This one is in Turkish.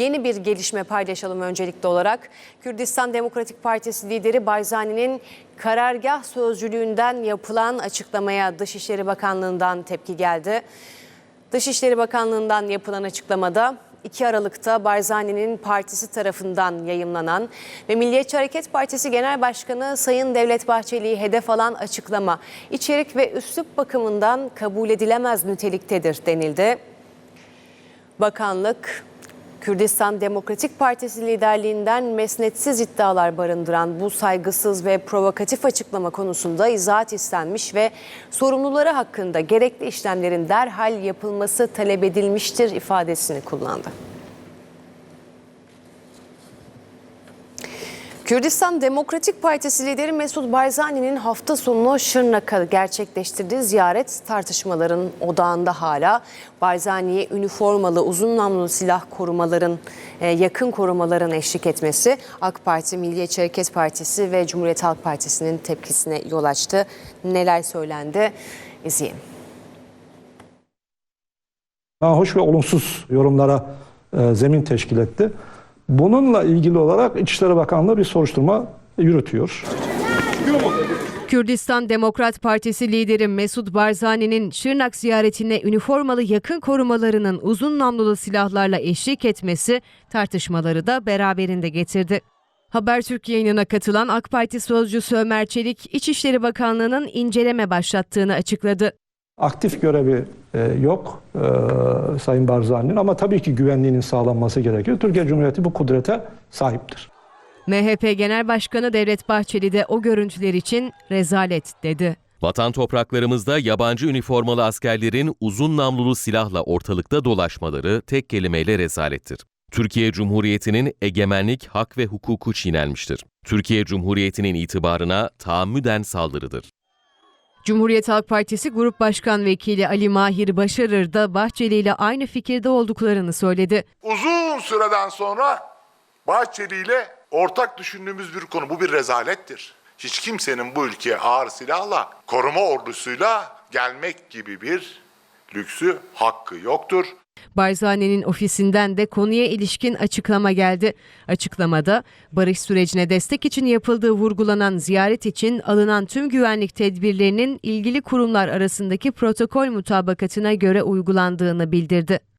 yeni bir gelişme paylaşalım öncelikli olarak. Kürdistan Demokratik Partisi lideri Barzani'nin karargah sözcülüğünden yapılan açıklamaya Dışişleri Bakanlığı'ndan tepki geldi. Dışişleri Bakanlığı'ndan yapılan açıklamada 2 Aralık'ta Barzani'nin partisi tarafından yayımlanan ve Milliyetçi Hareket Partisi Genel Başkanı Sayın Devlet Bahçeli'yi hedef alan açıklama içerik ve üslup bakımından kabul edilemez niteliktedir denildi. Bakanlık Kürdistan Demokratik Partisi liderliğinden mesnetsiz iddialar barındıran bu saygısız ve provokatif açıklama konusunda izahat istenmiş ve sorumluları hakkında gerekli işlemlerin derhal yapılması talep edilmiştir ifadesini kullandı. Kürdistan Demokratik Partisi lideri Mesut Barzani'nin hafta sonu Şırnak'a gerçekleştirdiği ziyaret tartışmaların odağında hala. Barzani'ye üniformalı uzun namlulu silah korumaların, e, yakın korumaların eşlik etmesi AK Parti, Milliyetçi Hareket Partisi ve Cumhuriyet Halk Partisi'nin tepkisine yol açtı. Neler söylendi? İzleyelim. hoş ve olumsuz yorumlara e, zemin teşkil etti. Bununla ilgili olarak İçişleri Bakanlığı bir soruşturma yürütüyor. Kürdistan Demokrat Partisi lideri Mesut Barzani'nin Şırnak ziyaretine üniformalı yakın korumalarının uzun namlulu silahlarla eşlik etmesi tartışmaları da beraberinde getirdi. Habertürk yayınına katılan AK Parti sözcüsü Ömer Çelik, İçişleri Bakanlığı'nın inceleme başlattığını açıkladı. Aktif görevi e, yok e, Sayın Barzani'nin ama tabii ki güvenliğinin sağlanması gerekiyor. Türkiye Cumhuriyeti bu kudrete sahiptir. MHP Genel Başkanı Devlet Bahçeli de o görüntüler için rezalet dedi. Vatan topraklarımızda yabancı üniformalı askerlerin uzun namlulu silahla ortalıkta dolaşmaları tek kelimeyle rezalettir. Türkiye Cumhuriyeti'nin egemenlik, hak ve hukuku çiğnenmiştir. Türkiye Cumhuriyeti'nin itibarına tahammüden saldırıdır. Cumhuriyet Halk Partisi Grup Başkan Vekili Ali Mahir Başarır da Bahçeli ile aynı fikirde olduklarını söyledi. Uzun süreden sonra Bahçeli ile ortak düşündüğümüz bir konu. Bu bir rezalettir. Hiç kimsenin bu ülkeye ağır silahla, koruma ordusuyla gelmek gibi bir lüksü, hakkı yoktur. Barzani'nin ofisinden de konuya ilişkin açıklama geldi. Açıklamada barış sürecine destek için yapıldığı vurgulanan ziyaret için alınan tüm güvenlik tedbirlerinin ilgili kurumlar arasındaki protokol mutabakatına göre uygulandığını bildirdi.